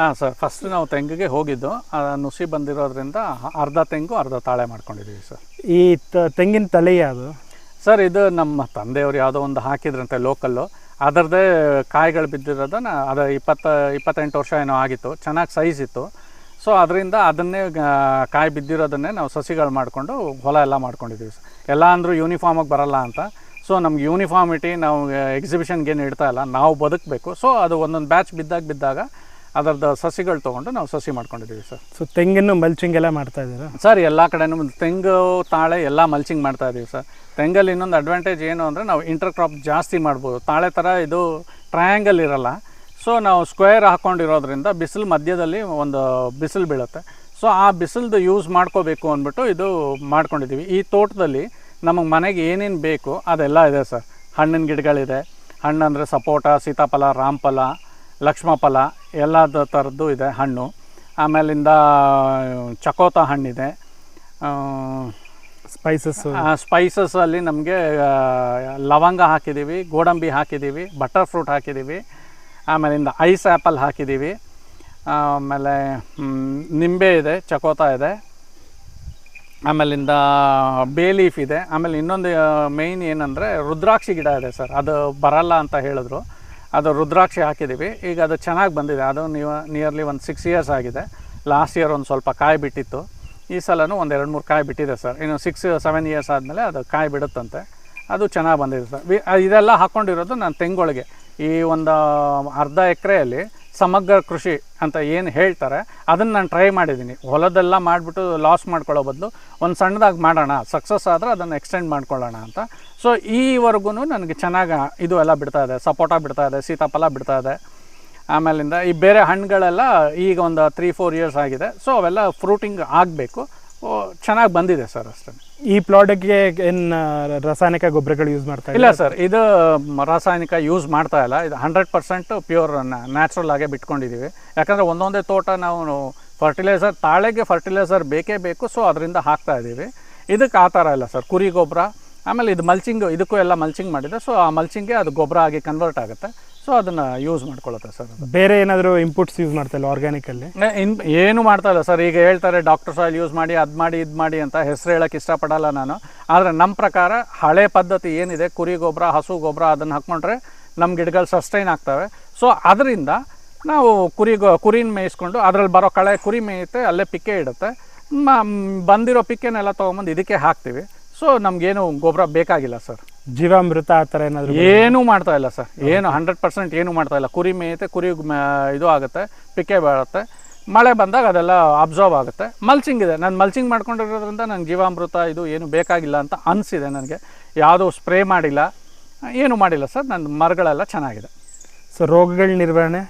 ಹಾಂ sir first ನಾವು ತೆಂಗಿಗೆ ಹೋಗಿದ್ದು ಆ ನುಸಿ ಬಂದಿರೋದ್ರಿಂದ ಅರ್ಧ ತೆಂಗು ಅರ್ಧ ತಾಳೆ ಮಾಡ್ಕೊಂಡಿದ್ದೀವಿ ಸರ್. ಈ ತೆಂಗಿನ ತಲೆ ಯಾವುದು? ಸರ್ ಇದು ನಮ್ಮ ತಂದೆಯವರು ಯಾವುದೋ ಒಂದು ಹಾಕಿದ್ರಂತೆ ಲೋಕಲ್ಲು. ಅದರದ್ದೇ ಕಾಯಿಗಳು ಬಿದ್ದಿರೋದನ್ನ ಅದು ಇಪ್ಪತ್ತ ಇಪ್ಪತ್ತೆಂಟು ವರ್ಷ ಏನೋ ಆಗಿತ್ತು. ಚೆನ್ನಾಗಿ ಸೈಜ್ ಇತ್ತು. ಸೊ ಅದರಿಂದ ಅದನ್ನೇ ಕಾಯಿ ಬಿದ್ದಿರೋದನ್ನೇ ನಾವು ಸಸಿಗಳು ಮಾಡಿಕೊಂಡು ಹೊಲ ಎಲ್ಲ ಮಾಡ್ಕೊಂಡಿದ್ದೀವಿ ಸರ್. ಎಲ್ಲ ಅಂದರೂ ಯೂನಿಫಾರ್ಮಾಗಿ ಬರಲ್ಲ ಅಂತ. ಸೊ ನಮ್ಗೆ ಯೂನಿಫಾರ್ಮಿಟಿ ನಾವು ಎಕ್ಸಿಬಿಷನ್ಗೇನು ಇಡ್ತಾ ಇಲ್ಲ. ನಾವು ಬದುಕಬೇಕು. ಸೊ ಅದು ಒಂದೊಂದು ಬ್ಯಾಚ್ ಬಿದ್ದಾಗ ಬಿದ್ದಾಗ ಅದರದ್ದು ಸಸಿಗಳು ತೊಗೊಂಡು ನಾವು ಸಸಿ ಮಾಡ್ಕೊಂಡಿದ್ದೀವಿ ಸರ್. ಸೊ ತೆಂಗಿನ ಮಲ್ಚಿಂಗ್ ಎಲ್ಲ ಮಾಡ್ತಾ ಇದ್ದೀರಾ? ಸರ್ ಎಲ್ಲ ಕಡೆನೂ ಒಂದು ತೆಂಗು ತಾಳೆ ಎಲ್ಲ ಮಲ್ಚಿಂಗ್ ಮಾಡ್ತಾ ಇದ್ದೀವಿ ಸರ್. ತೆಂಗಲ್ಲಿ ಇನ್ನೊಂದು ಅಡ್ವಾಂಟೇಜ್ ಏನು ಅಂದರೆ ನಾವು ಇಂಟರ್ ಕ್ರಾಪ್ ಜಾಸ್ತಿ ಮಾಡ್ಬೋದು. ತಾಳೆ ಥರ ಇದು ಟ್ರಯಾಂಗಲ್ ಇರಲ್ಲ. ಸೊ ನಾವು ಸ್ಕ್ವೇರ್ ಹಾಕ್ಕೊಂಡಿರೋದ್ರಿಂದ ಬಿಸಿಲು ಮಧ್ಯದಲ್ಲಿ ಒಂದು ಬಿಸಿಲು ಬೀಳುತ್ತೆ. ಸೊ ಆ ಬಿಸಿಲ್ದು ಯೂಸ್ ಮಾಡ್ಕೋಬೇಕು ಅಂದ್ಬಿಟ್ಟು ಇದು ಮಾಡ್ಕೊಂಡಿದ್ದೀವಿ ಈ ತೋಟದಲ್ಲಿ ನಮಗೆ ಮನೆಗೆ ಏನೇನು ಬೇಕು ಅದೆಲ್ಲ ಇದೆ ಸರ್. ಹಣ್ಣಿನ ಗಿಡಗಳಿದೆ. ಹಣ್ಣು ಅಂದರೆ ಸಪೋಟ ಸೀತಾಫಲ ರಾಮಫಲ ಲಕ್ಷ್ಮಫಲ ಎಲ್ಲದ ಥರದ್ದು ಇದೆ ಹಣ್ಣು. ಆಮೇಲಿಂದ ಚಕೋತ ಹಣ್ಣಿದೆ. ಸ್ಪೈಸಸ್ ಸ್ಪೈಸಸಲ್ಲಿ ನಮಗೆ ಲವಂಗ ಹಾಕಿದ್ದೀವಿ ಗೋಡಂಬಿ ಹಾಕಿದ್ದೀವಿ ಬಟರ್ ಫ್ರೂಟ್ ಹಾಕಿದ್ದೀವಿ ಆಮೇಲಿಂದ ಐಸ್ ಆ್ಯಪಲ್ ಹಾಕಿದ್ದೀವಿ ಆಮೇಲೆ ನಿಂಬೆ ಇದೆ ಚಕೋತ ಇದೆ. ಆಮೇಲಿಂದ ಬೇ ಲೀಫ್ ಇದೆ. ಆಮೇಲೆ ಇನ್ನೊಂದು ಮೇಯ್ನ್ ಏನಂದರೆ ರುದ್ರಾಕ್ಷಿ ಗಿಡ ಇದೆ ಸರ್ ಅದು ಬರಲ್ಲ ಅಂತ ಹೇಳಿದ್ರು. ಅದು ರುದ್ರಾಕ್ಷಿ ಹಾಕಿದ್ದೀವಿ. ಈಗ ಅದು ಚೆನ್ನಾಗಿ ಬಂದಿದೆ. ಅದು ನೀವು ನಿಯರ್ಲಿ ಒಂದು ಸಿಕ್ಸ್ ಇಯರ್ಸ್ ಆಗಿದೆ. ಲಾಸ್ಟ್ ಇಯರ್ ಒಂದು ಸ್ವಲ್ಪ ಕಾಯಿ ಬಿಟ್ಟಿತ್ತು. ಈ ಸಲನೂ ಒಂದು ಎರಡು ಮೂರು ಕಾಯಿ ಬಿಟ್ಟಿದೆ ಸರ್. ಇನ್ನು ಸಿಕ್ಸ್ ಸೆವೆನ್ ಇಯರ್ಸ್ ಆದಮೇಲೆ ಅದು ಕಾಯಿ ಬಿಡುತ್ತಂತೆ. ಅದು ಚೆನ್ನಾಗಿ ಬಂದಿದೆ ಸರ್. ಇದೆಲ್ಲ ಹಾಕ್ಕೊಂಡಿರೋದು ನಾನು ತೆಂಗೊಳಗೆ ಈ ಒಂದು ಅರ್ಧ ಎಕರೆಯಲ್ಲಿ ಸಮಗ್ರ ಕೃಷಿ ಅಂತ ಏನು ಹೇಳ್ತಾರೆ, ಅದನ್ನು ನಾನು ಟ್ರೈ ಮಾಡಿದ್ದೀನಿ ಹೊಲದೆಲ್ಲ ಮಾಡಿಬಿಟ್ಟು ಲಾಸ್ ಮಾಡ್ಕೊಳ್ಳೋ ಬದಲು ಒಂದು ಸಣ್ಣದಾಗಿ ಮಾಡೋಣ ಸಕ್ಸಸ್ ಆದರೆ ಅದನ್ನು ಎಕ್ಸ್ಟೆಂಡ್ ಮಾಡ್ಕೊಳ್ಳೋಣ ಅಂತ. ಸೊ ಈವರೆಗೂ ನನಗೆ ಚೆನ್ನಾಗಿ ಇದು ಎಲ್ಲ ಬಿಡ್ತಾ ಇದೆ, ಸಪೋಟ ಬಿಡ್ತಾ ಇದೆ, ಸೀತಾಫಲ ಬಿಡ್ತಾ ಇದೆ. ಆಮೇಲಿಂದ ಈ ಬೇರೆ ಹಣ್ಣುಗಳೆಲ್ಲ ಈಗ ಒಂದು ತ್ರೀ ಫೋರ್ ಇಯರ್ಸ್ ಆಗಿದೆ. ಸೊ ಅವೆಲ್ಲ ಫ್ರೂಟಿಂಗ್ ಆಗಬೇಕು. ಚೆನ್ನಾಗಿ ಬಂದಿದೆ ಸರ್ ಅಷ್ಟೇ. ಈ ಪ್ಲಾಟ್ಗೆ ಏನು ರಾಸಾಯನಿಕ ಗೊಬ್ಬರಗಳು ಯೂಸ್ ಮಾಡ್ತಾ ಇಲ್ಲ ಸರ್ ಇದು ರಾಸಾಯನಿಕ ಯೂಸ್ ಮಾಡ್ತಾ ಇಲ್ಲ. ಇದು ಹಂಡ್ರೆಡ್ ಪರ್ಸೆಂಟ್ ಪ್ಯೂರ್ ನ್ಯಾಚುರಲ್ ಆಗೇ ಬಿಟ್ಕೊಂಡಿದ್ದೀವಿ ಯಾಕಂದರೆ ಒಂದೊಂದೇ ತೋಟ ನಾವು ಫರ್ಟಿಲೈಸರ್ ತಾಳೆಗೆ ಫರ್ಟಿಲೈಸರ್ ಬೇಕೇ ಬೇಕು ಸೊ ಅದರಿಂದ ಹಾಕ್ತಾ ಇದ್ದೀವಿ ಇದಕ್ಕೆ ಆ ಥರ ಇಲ್ಲ ಸರ್ ಕುರಿ ಗೊಬ್ಬರ ಆಮೇಲೆ ಇದು ಮಲ್ಚಿಂಗ್ ಇದಕ್ಕೂ ಎಲ್ಲ ಮಲ್ಚಿಂಗ್ ಮಾಡಿದೆ ಸೊ ಆ ಮಲ್ಚಿಂಗ್ಗೆ ಅದು ಗೊಬ್ಬರ ಆಗಿ ಕನ್ವರ್ಟ್ ಆಗುತ್ತೆ. ಸೊ ಅದನ್ನು ಯೂಸ್ ಮಾಡ್ಕೊಳತ್ತ ಸರ್ ಅದು? ಬೇರೆ ಏನಾದರೂ ಇಂಪುಟ್ಸ್ ಯೂಸ್ ಮಾಡ್ತಾ ಇಲ್ಲ ಆರ್ಗ್ಯಾನಿಕಲ್ಲಿ ಅಲ್ಲಿ? ಇನ್ ಏನು ಮಾಡ್ತಾ ಇಲ್ಲ ಸರ್ ಈಗ ಹೇಳ್ತಾರೆ ಡಾಕ್ಟರ್ ಸಾಯಿಲ್ ಯೂಸ್ ಮಾಡಿ ಅದು ಮಾಡಿ ಇದು ಮಾಡಿ ಅಂತ ಹೆಸರು ಹೇಳಕ್ಕೆ ಇಷ್ಟಪಡಲ್ಲ ನಾನು. ಆದರೆ ನಮ್ಮ ಪ್ರಕಾರ ಹಳೆ ಪದ್ಧತಿ ಏನಿದೆ ಕುರಿ ಗೊಬ್ಬರ ಹಸು ಗೊಬ್ಬರ ಅದನ್ನು ಹಾಕ್ಕೊಂಡ್ರೆ ನಮ್ಮ ಗಿಡಗಳು ಸಸ್ಟೈನ್ ಆಗ್ತವೆ. ಸೊ ಅದರಿಂದ ನಾವು ಕುರಿ ಗೊ ಕುರಿನ ಮೇಯಿಸ್ಕೊಂಡು ಅದರಲ್ಲಿ ಬರೋ ಕಳೆ ಕುರಿ ಮೇಯುತ್ತೆ ಅಲ್ಲೇ ಪಿಕ್ಕೆ ಇಡುತ್ತೆ. ಮ ಬಂದಿರೋ ಪಿಕ್ಕೆನೆಲ್ಲ ತೊಗೊಂಬಂದು ಇದಕ್ಕೆ ಹಾಕ್ತೀವಿ. ಸೊ ನಮಗೇನು ಗೊಬ್ಬರ ಬೇಕಾಗಿಲ್ಲ ಸರ್ ಜೀವಾಮೃತ ಆ ಥರ ಏನಾದರೂ ಏನೂ ಮಾಡ್ತಾ ಇಲ್ಲ ಸರ್. ಏನು ಹಂಡ್ರೆಡ್ ಪರ್ಸೆಂಟ್ ಏನೂ ಮಾಡ್ತಾ ಇಲ್ಲ. ಕುರಿ ಮೇಯುತ್ತೆ, ಕುರಿ ಇದು ಆಗುತ್ತೆ, ಪಿಕ್ಕೆ ಬಾಳುತ್ತೆ ಮಳೆ ಬಂದಾಗ ಅದೆಲ್ಲ ಅಬ್ಸರ್ವ್ ಆಗುತ್ತೆ. ಮಲ್ಚಿಂಗ್ ಇದೆ. ನಾನು ಮಲ್ಚಿಂಗ್ ಮಾಡ್ಕೊಂಡಿರೋದ್ರಿಂದ ನನಗೆ ಜೀವಾಮೃತ ಇದು ಏನು ಬೇಕಾಗಿಲ್ಲ ಅಂತ ಅನಿಸಿದೆ ನನಗೆ. ಯಾವುದೂ ಸ್ಪ್ರೇ ಮಾಡಿಲ್ಲ. ಏನು ಮಾಡಿಲ್ಲ ಸರ್. ನನ್ನ ಮರಗಳೆಲ್ಲ ಚೆನ್ನಾಗಿದೆ. ಸೊ ರೋಗಗಳ ನಿರ್ವಹಣೆ?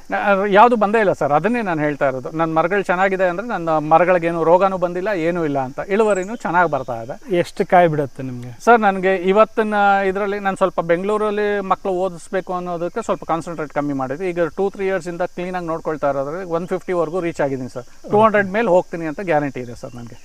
ಯಾವುದು ಬಂದೇ ಇಲ್ಲ ಸರ್. ಅದನ್ನೇ ನಾನು ಹೇಳ್ತಾ ಇರೋದು. ನನ್ನ ಮರಗಳು ಚೆನ್ನಾಗಿದೆ ಅಂದರೆ ನನ್ನ ಮರಗಳಿಗೇನು ರೋಗನೂ ಬಂದಿಲ್ಲ ಏನೂ ಇಲ್ಲ ಅಂತ. ಇಳುವರಿನೂ ಚೆನ್ನಾಗಿ ಬರ್ತಾ ಇದೆ. ಎಷ್ಟು ಕಾಯಿ ಬಿಡುತ್ತೆ ನಿಮಗೆ? ಸರ್ ನನಗೆ ಇವತ್ತಿನ ಇದರಲ್ಲಿ ನಾನು ಸ್ವಲ್ಪ ಬೆಂಗಳೂರಲ್ಲಿ ಮಕ್ಕಳು ಓದಿಸ್ಬೇಕು ಅನ್ನೋದಕ್ಕೆ ಸ್ವಲ್ಪ ಕಾನ್ಸಂಟ್ರೇಟ್ ಕಮ್ಮಿ ಮಾಡಿದ್ವಿ ಈಗ ಟೂ ತ್ರೀ ಇಯರ್ಸಿಂದ ಕ್ಲೀನಾಗಿ ನೋಡ್ಕೊಳ್ತಾ ಇರೋದ್ರಲ್ಲಿ ಒನ್ ಫಿಫ್ಟಿವರೆಗೂ ರೀಚ್ ಆಗಿದ್ದೀನಿ ಸರ್. ಟೂ ಹಂಡ್ರೆಡ್ ಮೇಲೆ ಹೋಗ್ತೀನಿ ಅಂತ ಗ್ಯಾರಂಟಿ ಇದೆ ಸರ್ ನನಗೆ.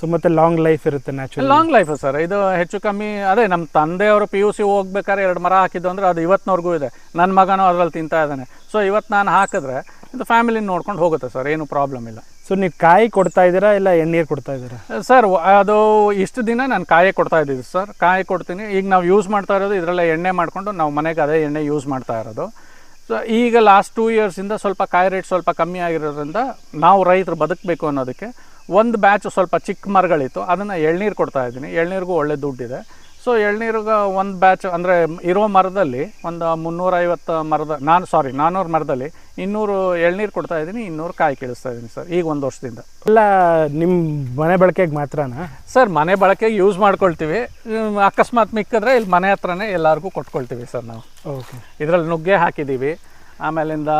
ಸೊ ಮತ್ತೆ ಲಾಂಗ್ ಲೈಫ್ ಇರುತ್ತೆ ನ್ಯಾಚುರಲ್ ಲಾಂಗ್ ಲೈಫ್ ಸರ್ ಇದು ಹೆಚ್ಚು ಕಮ್ಮಿ ಅದೇ ನಮ್ಮ ತಂದೆಯವರು ಪಿ ಯು ಸಿ ಹೋಗ್ಬೇಕಾದ್ರೆ ಎರಡು ಮರ ಹಾಕಿದ್ದು ಅಂದರೆ ಅದು ಇವತ್ತಿನವರೆಗೂ ಇದೆ. ನನ್ನ ಮಗನೂ ಅದರಲ್ಲಿ ತಿಂತಾ ಇದ್ದಾನೆ. ಸೊ ಇವತ್ತು ನಾನು ಹಾಕಿದ್ರೆ ಇದು ಫ್ಯಾಮಿಲಿನ ನೋಡ್ಕೊಂಡು ಹೋಗುತ್ತೆ ಸರ್ ಏನು ಪ್ರಾಬ್ಲಮ್ ಇಲ್ಲ. ಸೊ ನೀವು ಕಾಯಿ ಕೊಡ್ತಾ ಇದ್ದೀರಾ ಇಲ್ಲ ಎಣ್ಣೀರು ಕೊಡ್ತಾ ಇದ್ದೀರಾ? ಸರ್ ಅದು ಇಷ್ಟು ದಿನ ನಾನು ಕಾಯಿ ಕೊಡ್ತಾ ಇದ್ದೀವಿ ಸರ್ ಕಾಯಿ ಕೊಡ್ತೀನಿ. ಈಗ ನಾವು ಯೂಸ್ ಮಾಡ್ತಾ ಇರೋದು ಇದರಲ್ಲೇ ಎಣ್ಣೆ ಮಾಡಿಕೊಂಡು ನಾವು ಮನೆಗೆ ಅದೇ ಎಣ್ಣೆ ಯೂಸ್ ಮಾಡ್ತಾ ಇರೋದು. ಸೊ ಈಗ ಲಾಸ್ಟ್ ಟೂ ಇಯರ್ಸಿಂದ ಸ್ವಲ್ಪ ಕಾಯಿ ರೇಟ್ ಸ್ವಲ್ಪ ಕಮ್ಮಿ ಆಗಿರೋದ್ರಿಂದ ನಾವು ರೈತರು ಬದುಕಬೇಕು ಅನ್ನೋದಕ್ಕೆ ಒಂದು ಬ್ಯಾಚ್ ಸ್ವಲ್ಪ ಚಿಕ್ಕ ಮರಗಳಿತ್ತು. ಅದನ್ನು ಎಳ್ನೀರು ಕೊಡ್ತಾ ಇದ್ದೀನಿ. ಎಳ್ನೀರಿಗೂ ಒಳ್ಳೆ ದುಡ್ಡಿದೆ. ಸೊ ಎಳ್ನೀರಿಗೆ ಒಂದು ಬ್ಯಾಚ್ ಅಂದರೆ ಇರೋ ಮರದಲ್ಲಿ ಒಂದು ಮುನ್ನೂರೈವತ್ತು ಮರದ ನಾನು ಸಾರಿ ನಾನ್ನೂರು ಮರದಲ್ಲಿ ಇನ್ನೂರು ಎಳ್ನೀರು ಕೊಡ್ತಾ ಇದ್ದೀನಿ ಇನ್ನೂರು ಕಾಯಿ ಕೇಳಿಸ್ತಾ ಇದ್ದೀನಿ ಸರ್ ಈಗ ಒಂದು ವರ್ಷದಿಂದ. ಎಲ್ಲ ನಿಮ್ಮ ಮನೆ ಬಳಕೆಗೆ ಮಾತ್ರನಾ? ಸರ್ ಮನೆ ಬಳಕೆಗೆ ಯೂಸ್ ಮಾಡ್ಕೊಳ್ತೀವಿ. ಅಕಸ್ಮಾತ್ ಮಿಕ್ಕಿದ್ರೆ ಇಲ್ಲಿ ಮನೆ ಹತ್ರನೇ ಎಲ್ಲರಿಗೂ ಕೊಟ್ಕೊಳ್ತೀವಿ ಸರ್ ನಾವು. ಓಕೆ. ಇದರಲ್ಲಿ ನುಗ್ಗೆ ಹಾಕಿದ್ದೀವಿ. ಆಮೇಲಿಂದ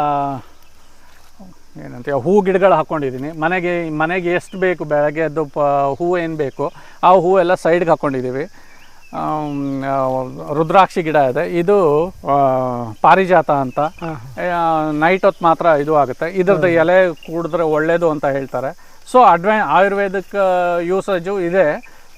ಏನಂತೀಯ ಹೂ ಗಿಡಗಳು ಹಾಕ್ಕೊಂಡಿದ್ದೀನಿ ಮನೆಗೆ ಮನೆಗೆ ಎಷ್ಟು ಬೇಕು ಬೆಳಗ್ಗೆ ಅದು ಪ ಹೂ ಏನು ಬೇಕು ಆ ಹೂ ಎಲ್ಲ ಸೈಡ್ಗೆ ಹಾಕ್ಕೊಂಡಿದ್ದೀವಿ ರುದ್ರಾಕ್ಷಿ ಗಿಡ ಇದೆ. ಇದು ಪಾರಿಜಾತ ಅಂತ. ನೈಟ್ ಹೊತ್ತು ಮಾತ್ರ ಇದು ಆಗುತ್ತೆ. ಇದ್ರದ್ದು ಎಲೆ ಕೂಡಿದ್ರೆ ಒಳ್ಳೆಯದು ಅಂತ ಹೇಳ್ತಾರೆ. ಸೊ ಅಡ್ವೈ ಆಯುರ್ವೇದಿಕ್ ಯೂಸೇಜು ಇದೆ.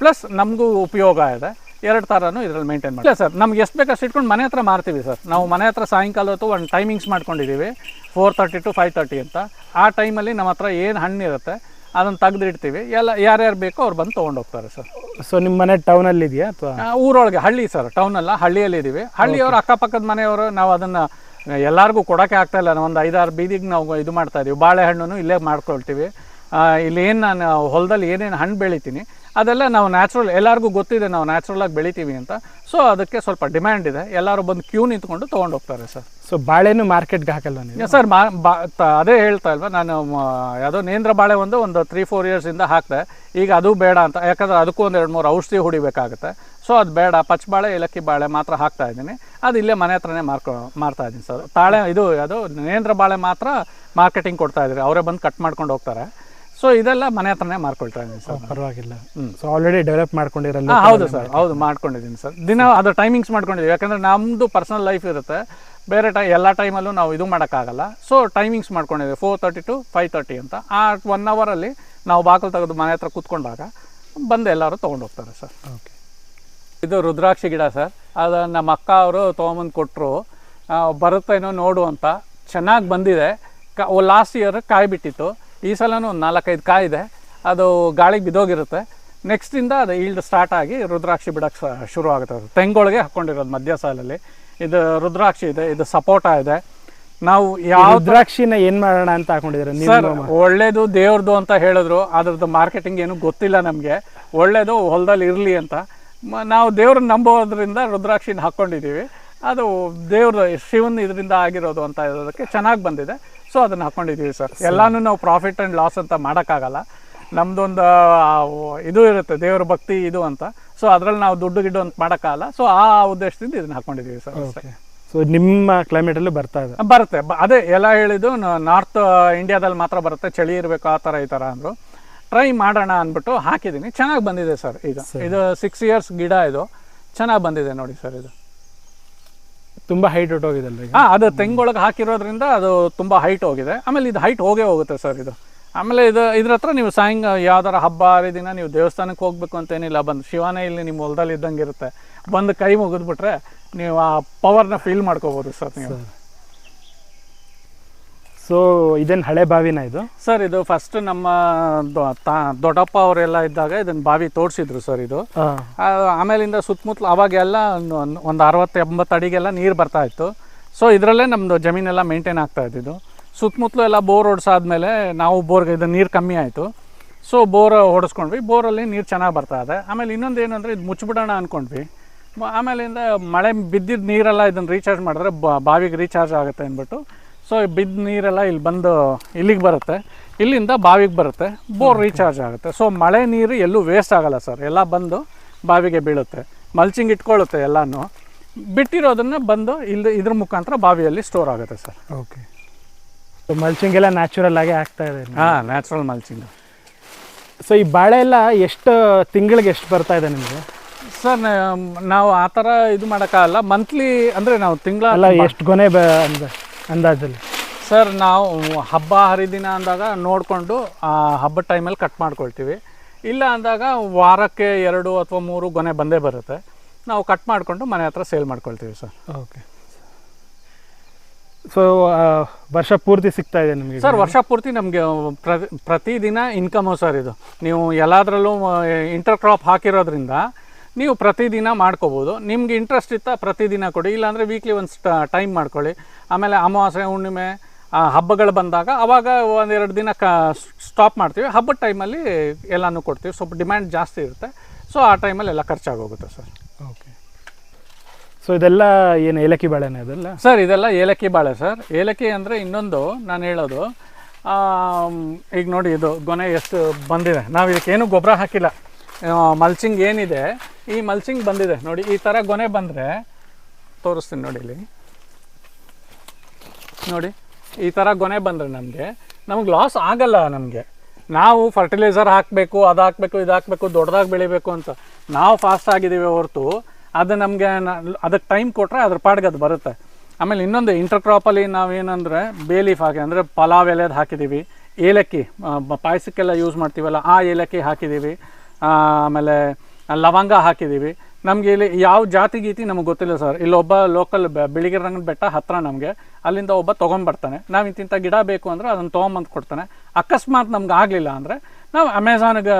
ಪ್ಲಸ್ ನಮಗೂ ಉಪಯೋಗ ಇದೆ. ಎರಡು ಥರನೂ ಇದ್ರಲ್ಲಿ ಮೇಂಟೈನ್ ಮಾಡಿ ಸರ್ ನಮ್ಗೆ ಎಷ್ಟು ಬೇಕಷ್ಟು ಇಟ್ಕೊಂಡು ಮನೆ ಹತ್ರ ಮಾರ್ತೀವಿ ಸರ್. ನಾವು ಮನೆ ಹತ್ರ ಸಾಯಂಕಾಲ ಹೊತ್ತು ಒಂದು ಟೈಮಿಂಗ್ಸ್ ಮಾಡ್ಕೊಂಡಿದ್ದೀವಿ four thirty to five thirty ಅಂತ. ಆ ಟೈಮಲ್ಲಿ ನಮ್ಮ ಹತ್ರ ಏನು ಹಣ್ಣು ಇರುತ್ತೆ ಅದನ್ನು ತೆಗೆದಿಡ್ತೀವಿ. ಎಲ್ಲ ಯಾರ್ಯಾರು ಬೇಕೋ ಅವ್ರು ಬಂದು ತೊಗೊಂಡು ಹೋಗ್ತಾರೆ ಸರ್. ಸೊ ನಿಮ್ಮ ಮನೆ ಟೌನಲ್ಲಿ ಇದೆಯಾ ಅಥವಾ? ಊರೊಳಗೆ ಹಳ್ಳಿ ಸರ್ ಟೌನಲ್ಲ ಹಳ್ಳಿಯಲ್ಲಿ ಇದ್ದೀವಿ ಹಳ್ಳಿಯವರು ಅಕ್ಕಪಕ್ಕದ ಮನೆಯವರು ನಾವು ಅದನ್ನು ಎಲ್ಲರಿಗೂ ಕೊಡೋಕ್ಕೆ ಆಗ್ತಾಯಿಲ್ಲ ನಾವು ಒಂದು ಐದಾರು ಬೀದಿಗೆ ನಾವು ಇದು ಮಾಡ್ತಾ ಇದೀವಿ. ಬಾಳೆಹಣ್ಣು ಇಲ್ಲೇ ಮಾಡ್ಕೊಳ್ತೀವಿ. ಇಲ್ಲಿ ಏನು ನಾನು ಹೊಲದಲ್ಲಿ ಏನೇನು ಹಣ್ಣು ಬೆಳಿತೀನಿ ಅದೆಲ್ಲ ನಾವು ನ್ಯಾಚುರಲ್ ಎಲ್ಲರಿಗೂ ಗೊತ್ತಿದೆ ನಾವು ನ್ಯಾಚುರಲ್ ಆಗಿ ಬೆಳಿತೀವಿ ಅಂತ. ಸೊ ಅದಕ್ಕೆ ಸ್ವಲ್ಪ ಡಿಮ್ಯಾಂಡ್ ಇದೆ. ಎಲ್ಲರೂ ಬಂದು ಕ್ಯೂ ನಿಂತ್ಕೊಂಡು ತೊಗೊಂಡು ಹೋಗ್ತಾರೆ ಸರ್. ಸೊ ಬಾಳೆನೂ ಮಾರ್ಕೆಟ್ಗೆ ಹಾಕಲ್ಲ ನೀವು? ಸರ್ ಮಾ ಬಾ ಅದೇ ಹೇಳ್ತಾ ಇಲ್ವಾ ನಾನು ಯಾವುದೋ ನೇಂದ್ರ ಬಾಳೆ ಒಂದು ಒಂದು ತ್ರೀ ಫೋರ್ ಇಯರ್ಸಿಂದ ಹಾಕಿದೆ. ಈಗ ಅದು ಬೇಡ ಅಂತ ಯಾಕಂದ್ರೆ ಅದಕ್ಕೂ ಒಂದು ಎರಡು ಮೂರು ಔಷಧಿ ಹೊಡಿಬೇಕಾಗುತ್ತೆ. ಸೊ ಅದು ಬೇಡ ಪಚ್ಚಬಾಳೆ ಏಲಕ್ಕಿ ಬಾಳೆ ಮಾತ್ರ ಹಾಕ್ತಾ ಇದ್ದೀನಿ. ಅದು ಇಲ್ಲೇ ಮನೆ ಹತ್ರನೇ ಮಾರ್ಕೊ ಮಾರ್ತಾ ಇದ್ದೀನಿ ಸರ್. ತಾಳೆ ಇದು ಅದು ನೇಂದ್ರ ಬಾಳೆ ಮಾತ್ರ ಮಾರ್ಕೆಟಿಂಗ್ ಕೊಡ್ತಾ ಇದ್ದೀರಿ. ಅವರೇ ಬಂದು ಕಟ್ ಮಾಡ್ಕೊಂಡು ಹೋಗ್ತಾರೆ. ಸೊ ಇದೆಲ್ಲ ಮನೆ ಹತ್ರನೇ ಮಾರ್ಕೊಳ್ತಾ ಇದ್ದೀನಿ ಸರ್ ಪರವಾಗಿಲ್ಲ. ಸೊ ಆಲ್ರೆಡಿ ಡೆವಲಪ್ ಮಾಡ್ಕೊಂಡಿರಲ್ಲ ಹೌದು ಸರ್. ಹೌದು ಮಾಡ್ಕೊಂಡಿದ್ದೀನಿ ಸರ್. ದಿನ ಅದು ಟೈಮಿಂಗ್ಸ್ ಮಾಡ್ಕೊಂಡಿದ್ದೀವಿ. ಯಾಕಂದ್ರೆ ನಮ್ಮದು ಪರ್ಸನಲ್ ಲೈಫ್ ಇರುತ್ತೆ. ಬೇರೆ ಟೈ ಎಲ್ಲ ಟೈಮಲ್ಲೂ ನಾವು ಇದು ಮಾಡೋಕ್ಕಾಗಲ್ಲ. ಸೊ ಟೈಮಿಂಗ್ಸ್ ಮಾಡ್ಕೊಂಡಿದ್ದೀವಿ. Four thirty to five thirty ಅಂತ. ಆ ಒನ್ ಅವರಲ್ಲಿ ನಾವು ಬಾಗಿಲು ತೆಗೆದು ಮನೆ ಹತ್ರ ಕೂತ್ಕೊಂಡಾಗ ಬಂದು ಎಲ್ಲರೂ ತೊಗೊಂಡು ಹೋಗ್ತಾರೆ ಸರ್. ಓಕೆ. ಇದು ರುದ್ರಾಕ್ಷಿ ಗಿಡ ಸರ್. ಅದು ನಮ್ಮ ಅಕ್ಕ ಅವರು ತೊಗೊಂಬಂದು ಕೊಟ್ಟರು ಬರುತ್ತೇನೋ ನೋಡು ಅಂತ. ಚೆನ್ನಾಗಿ ಬಂದಿದೆ. ಕ ಲಾಸ್ಟ್ ಇಯರ್ ಕಾಯಿ ಬಿಟ್ಟಿತ್ತು ಈ ಸಲನೂ ಒಂದು ನಾಲ್ಕೈದು ಕಾಯಿದೆ ಅದು ಗಾಳಿಗೆ ಬಿದ್ದೋಗಿರುತ್ತೆ. ನೆಕ್ಸ್ಟಿಂದ ಅದು ಈಲ್ಡ್ ಸ್ಟಾರ್ಟ್ ಆಗಿ ರುದ್ರಾಕ್ಷಿ ಬಿಡೋಕ್ಕೆ ಶುರು ಆಗುತ್ತೆ. ಅದು ತೆಂಗೊಳಗೆ ಹಾಕ್ಕೊಂಡಿರೋದು ಮಧ್ಯ ಸಾಲಲ್ಲಿ ಇದು ರುದ್ರಾಕ್ಷಿ ಇದೆ ಇದು ಸಪೋಟ ಇದೆ. ನಾವು ಯಾವ ದ್ರಾಕ್ಷಿನ ಏನು ಮಾಡೋಣ ಅಂತ ಹಾಕೊಂಡಿದ್ರೆ ಸರ್ ಒಳ್ಳೇದು ದೇವ್ರದ್ದು ಅಂತ ಹೇಳಿದ್ರು ಅದ್ರದ್ದು ಮಾರ್ಕೆಟಿಂಗ್ ಏನು ಗೊತ್ತಿಲ್ಲ ನಮಗೆ. ಒಳ್ಳೇದು ಹೊಲದಲ್ಲಿ ಇರಲಿ ಅಂತ. ನಾವು ದೇವ್ರನ್ನ ನಂಬೋದ್ರಿಂದ ರುದ್ರಾಕ್ಷಿನ ಹಾಕ್ಕೊಂಡಿದ್ದೀವಿ ಅದು ದೇವ್ರದ್ದು ಶಿವನ್ ಇದರಿಂದ ಆಗಿರೋದು ಅಂತ ಇರೋದಕ್ಕೆ ಚೆನ್ನಾಗಿ ಬಂದಿದೆ. ಸೊ ಅದನ್ನು ಹಾಕೊಂಡಿದ್ದೀವಿ ಸರ್. ಎಲ್ಲಾನು ನಾವು ಪ್ರಾಫಿಟ್ ಆ್ಯಂಡ್ ಲಾಸ್ ಅಂತ ಮಾಡೋಕ್ಕಾಗಲ್ಲ. ನಮ್ಮದೊಂದು ಇದು ಇರುತ್ತೆ ದೇವ್ರ ಭಕ್ತಿ ಇದು ಅಂತ. ಸೊ ಅದರಲ್ಲಿ ನಾವು ದುಡ್ಡು ಗಿಡ್ಡು ಅಂತ ಮಾಡೋಕ್ಕಾಗಲ್ಲ. ಸೊ ಆ ಉದ್ದೇಶದಿಂದ ಇದನ್ನ ಹಾಕೊಂಡಿದ್ದೀವಿ ಸರ್ ಅಷ್ಟೇ ಸೊ ನಿಮ್ಮ ಕ್ಲೈಮೇಟಲ್ಲೂ ಬರ್ತಾ ಇದೆ. ಬರುತ್ತೆ. ಅದೇ ಎಲ್ಲ ಹೇಳಿದ್ದು ನಾರ್ತ್ ಇಂಡಿಯಾದಲ್ಲಿ ಮಾತ್ರ ಬರುತ್ತೆ. ಚಳಿ ಇರಬೇಕು ಆ ಥರ ಈ ಥರ ಅಂದರು. ಟ್ರೈ ಮಾಡೋಣ ಅಂದ್ಬಿಟ್ಟು ಹಾಕಿದ್ದೀನಿ ಚೆನ್ನಾಗಿ ಬಂದಿದೆ ಸರ್ ಈಗ. ಇದು ಸಿಕ್ಸ್ ಇಯರ್ಸ್ ಗಿಡ ಇದು. ಚೆನ್ನಾಗಿ ಬಂದಿದೆ ನೋಡಿ ಸರ್ ಇದು. ತುಂಬಾ ಹೈಟ್ ಹೊಟ್ಟೋಗಿದಲ್ಲ ಈಗ? ಹಾಂ ಅದು ತೆಂಗೊಳಗೆ ಹಾಕಿರೋದ್ರಿಂದ ಅದು ತುಂಬ ಹೈಟ್ ಹೋಗಿದೆ. ಆಮೇಲೆ ಇದು ಹೈಟ್ ಹೋಗೇ ಹೋಗುತ್ತೆ ಸರ್ ಇದು. ಆಮೇಲೆ ಇದು ಇದ್ರ ಹತ್ರ ನೀವು ಸಾಯಂಗ ಯಾವ್ದಾರ ಹಬ್ಬ ಹರಿದಿನ ನೀವು ದೇವಸ್ಥಾನಕ್ಕೆ ಹೋಗ್ಬೇಕು ಅಂತ ಏನಿಲ್ಲ. ಬಂದು ಶಿವನೇ ಇಲ್ಲಿ ನಿಮ್ಮ ಹೊಲದಲ್ಲಿ ಇದ್ದಂಗೆ ಇರುತ್ತೆ. ಬಂದು ಕೈ ಮುಗಿದ್ಬಿಟ್ರೆ ನೀವು ಆ ಪವರ್ನ ಫೀಲ್ ಮಾಡ್ಕೋಬೋದು ಸರ್ ನೀವು. ಸೊ ಇದೇನು ಹಳೆ ಬಾವಿನ ಇದು? ಸರ್ ಇದು ಫಸ್ಟ್ ನಮ್ಮ ದೊ- ತಾ- ದೊಡ್ಡಪ್ಪ ಅವರೆಲ್ಲ ಇದ್ದಾಗ ಇದನ್ನ ಬಾವಿ ತೋರಿಸಿದ್ರು ಸರ್ ಇದು. ಆ, ಆಮೇಲಿಂದ ಸುತ್ತಮುತ್ತಲು ಅವಾಗೆಲ್ಲ ಒಂದು ಅರವತ್ತು ಎಂಬತ್ತು ಅಡಿಗೆಲ್ಲ ನೀರು ಬರ್ತಾ ಇತ್ತು. ಸೊ ಇದರಲ್ಲೇ ನಮ್ಮದು ಜಮೀನೆಲ್ಲ ಮೇಂಟೈನ್ ಆಗ್ತಾ ಇದ್ದಿದ್ದು. ಸುತ್ತಮುತ್ತಲು ಎಲ್ಲ ಬೋರ್ ಹೊಡ್ಸಾದ್ಮೇಲೆ ನಾವು ಬೋರ್ಗೆ ಇದು ನೀರು ಕಮ್ಮಿ ಆಯಿತು. ಸೊ ಬೋರ್ ಹೊಡೆಸ್ಕೊಂಡ್ವಿ. ಬೋರಲ್ಲಿ ನೀರು ಚೆನ್ನಾಗಿ ಬರ್ತಾ ಇದೆ. ಆಮೇಲೆ ಇನ್ನೊಂದು ಏನಂದರೆ ಇದು ಮುಚ್ಚಿಬಿಡೋಣ ಅಂದ್ಕೊಂಡ್ವಿ ಆಮೇಲಿಂದ ಮಳೆ ಬಿದ್ದಿದ್ದ ನೀರೆಲ್ಲ ಇದನ್ನು ರೀಚಾರ್ಜ್ ಮಾಡಿದ್ರೆ ಬ- ಬಾವಿಗೆ ರೀಚಾರ್ಜ್ ಆಗುತ್ತೆ ಅಂದ್ಬಿಟ್ಟು ಸೊ ಬಿದ್ದ ನೀರೆಲ್ಲ ಇಲ್ಲಿ ಬಂದು ಇಲ್ಲಿಗೆ ಬರುತ್ತೆ. ಇಲ್ಲಿಂದ ಬಾವಿಗೆ ಬರುತ್ತೆ. ಬೋರ್ ರೀಚಾರ್ಜ್ ಆಗುತ್ತೆ. ಸೊ ಮಳೆ ನೀರು ಎಲ್ಲೂ ವೇಸ್ಟ್ ಆಗಲ್ಲ ಸರ್ ಎಲ್ಲ ಬಂದು ಬಾವಿಗೆ ಬೀಳುತ್ತೆ. ಮಲ್ಚಿಂಗ್ ಇಟ್ಕೊಳ್ಳುತ್ತೆ ಎಲ್ಲನೂ. ಬಿಟ್ಟಿರೋದನ್ನ ಬಂದು ಇಲ್ಲಿ ಇದ್ರ ಮುಖಾಂತರ ಬಾವಿಯಲ್ಲಿ ಸ್ಟೋರ್ ಆಗುತ್ತೆ ಸರ್ ಓಕೆ ಸೊ ಮಲ್ಚಿಂಗ್ ಎಲ್ಲ ನ್ಯಾಚುರಲ್ ಆಗಿ ಆಗ್ತಾ ಇದೆ ಹಾಂ ನ್ಯಾಚುರಲ್ ಮಲ್ಚಿಂಗ್ ಸೊ ಈ ಬಾಳೆ ಎಲ್ಲ ಎಷ್ಟು ತಿಂಗಳಿಗೆ ಎಷ್ಟು ಬರ್ತಾ ಇದೆ ನಿಮಗೆ? ಸರ್ ನಾವು ಆ ಥರ ಇದು ಮಾಡೋಕ್ಕಾಗಲ್ಲ. ಮಂತ್ಲಿ ಅಂದರೆ ನಾವು ತಿಂಗಳ ಎಷ್ಟು ಗೊನೆ ಬ ಅಂದಾಜಲ್ಲಿ? ಸರ್ ನಾವು ಹಬ್ಬ ಹರಿದಿನ ಅಂದಾಗ ನೋಡಿಕೊಂಡು ಆ ಹಬ್ಬದ ಟೈಮಲ್ಲಿ ಕಟ್ ಮಾಡ್ಕೊಳ್ತೀವಿ. ಇಲ್ಲ ಅಂದಾಗ ವಾರಕ್ಕೆ ಎರಡು ಅಥವಾ ಮೂರು ಗೊನೆ ಬಂದೇ ಬರುತ್ತೆ. ನಾವು ಕಟ್ ಮಾಡಿಕೊಂಡು ಮನೆ ಹತ್ರ ಸೇಲ್ ಮಾಡ್ಕೊಳ್ತೀವಿ ಸರ್. ಓಕೆ. ಸೊ ವರ್ಷ ಪೂರ್ತಿ ಸಿಗ್ತಾ ಇದೆ ನಿಮಗೆ? ಸರ್ ವರ್ಷ ಪೂರ್ತಿ ನಮಗೆ ಪ್ರತಿ ಪ್ರತಿದಿನ ಇನ್ಕಮು ಸರ್ ಇದು. ನೀವು ಎಲ್ಲದರಲ್ಲೂ ಇಂಟರ್ ಕ್ರಾಪ್ ಹಾಕಿರೋದ್ರಿಂದ ನೀವು ಪ್ರತಿದಿನ ಮಾಡ್ಕೋಬೋದು. ನಿಮ್ಗೆ ಇಂಟ್ರೆಸ್ಟ್ ಇತ್ತ ಪ್ರತಿದಿನ ಕೊಡಿ. ಇಲ್ಲಾಂದರೆ ವೀಕ್ಲಿ ಒಂದು ಟೈಮ್ ಮಾಡ್ಕೊಳ್ಳಿ. ಆಮೇಲೆ ಅಮಾವಾಸ್ಯೆ ಹುಣ್ಣಿಮೆ ಹಬ್ಬಗಳು ಬಂದಾಗ ಅವಾಗ ಒಂದೆರಡು ದಿನ ಕ ಸ್ಟಾಪ್ ಮಾಡ್ತೀವಿ. ಹಬ್ಬದ ಟೈಮಲ್ಲಿ ಎಲ್ಲನೂ ಕೊಡ್ತೀವಿ. ಸ್ವಲ್ಪ ಡಿಮ್ಯಾಂಡ್ ಜಾಸ್ತಿ ಇರುತ್ತೆ. ಸೊ ಆ ಟೈಮಲ್ಲಿ ಎಲ್ಲ ಖರ್ಚಾಗೋಗುತ್ತೆ ಸರ್. ಓಕೆ ಸೊ ಇದೆಲ್ಲ ಏನು ಏಲಕ್ಕಿ ಬಾಳೆನೇ ಅದೆಲ್ಲ? ಸರ್ ಇದೆಲ್ಲ ಏಲಕ್ಕಿ ಬಾಳೆ ಸರ್. ಏಲಕ್ಕಿ ಅಂದರೆ ಇನ್ನೊಂದು ನಾನು ಹೇಳೋದು ಈಗ ನೋಡಿ ಇದು ಗೊನೆ ಎಷ್ಟು ಬಂದಿದೆ. ನಾವು ಇದಕ್ಕೇನು ಗೊಬ್ಬರ ಹಾಕಿಲ್ಲ. ಮಲ್ಚಿಂಗ್ ಏನಿದೆ? ಈ ಮಲ್ಚಿಂಗ್ ಬಂದಿದೆ. ನೋಡಿ, ಈ ಥರ ಗೊನೆ ಬಂದರೆ ತೋರಿಸ್ತೀನಿ ನೋಡಿ ಇಲ್ಲಿ. ನೋಡಿ, ಈ ಥರ ಗೊನೆ ಬಂದರೆ ನಮಗೆ. ನಮ್ಗೆ ಲಾಸ್ ಆಗಲ್ಲ ನಮಗೆ. ನಾವು ಫರ್ಟಿಲೈಸರ್ ಹಾಕಬೇಕು, ಅದು ಹಾಕಬೇಕು, ಇದು ಹಾಕಬೇಕು, ದೊಡ್ಡದಾಗಿ ಬೆಳಿಬೇಕು ಅಂತ. ನಾವು ಫಾಸ್ಟ್ ಆಗಿದ್ದೀವಿ ಹೊರತು, ಅದು ನಮಗೆ ಅದಕ್ಕೆ ಟೈಮ್ ಕೊಟ್ಟರೆ ಅದ್ರ ಪಾಡ್ಗೆ ಅದು ಬರುತ್ತೆ. ಆಮೇಲೆ ಇನ್ನೊಂದು ಇಂಟರ್ ಕ್ರಾಪಲ್ಲಿ ನಾವೇನಂದರೆ ಬೇಲೀಫ್ ಹಾಕಿ, ಅಂದರೆ ಪಲಾವ್ ಎಲೆದು ಹಾಕಿದ್ದೀವಿ ಏಲಕ್ಕಿ ಪಾಯಸಕ್ಕೆಲ್ಲ ಯೂಸ್ ಮಾಡ್ತೀವಲ್ಲ, ಆ ಏಲಕ್ಕಿ ಹಾಕಿದ್ದೀವಿ ಆಮೇಲೆ ಲವಂಗ ಹಾಕಿದ್ದೀವಿ. ನಮಗೆ ಇಲ್ಲಿ ಯಾವ ಜಾತಿ ಗೀತಿ ನಮಗೆ ಗೊತ್ತಿಲ್ಲ ಸರ್. ಇಲ್ಲೊಬ್ಬ ಲೋಕಲ್ ಬಿಳಿಗಿರಿ ರಂಗನ ಬೆಟ್ಟ ಹತ್ರ ನಮಗೆ. ಅಲ್ಲಿಂದ ಒಬ್ಬ ತೊಗೊಂಬರ್ತಾನೆ ನಾವು ಇಂತಿಂಥ ಗಿಡ ಬೇಕು ಅಂದರೆ ಅದನ್ನು ತೊಗೊಂಬಂದು ಕೊಡ್ತಾನೆ. ಅಕಸ್ಮಾತ್ ನಮ್ಗೆ ಆಗಲಿಲ್ಲ ಅಂದರೆ ನಾವು ಅಮೆಝಾನ್ಗೆ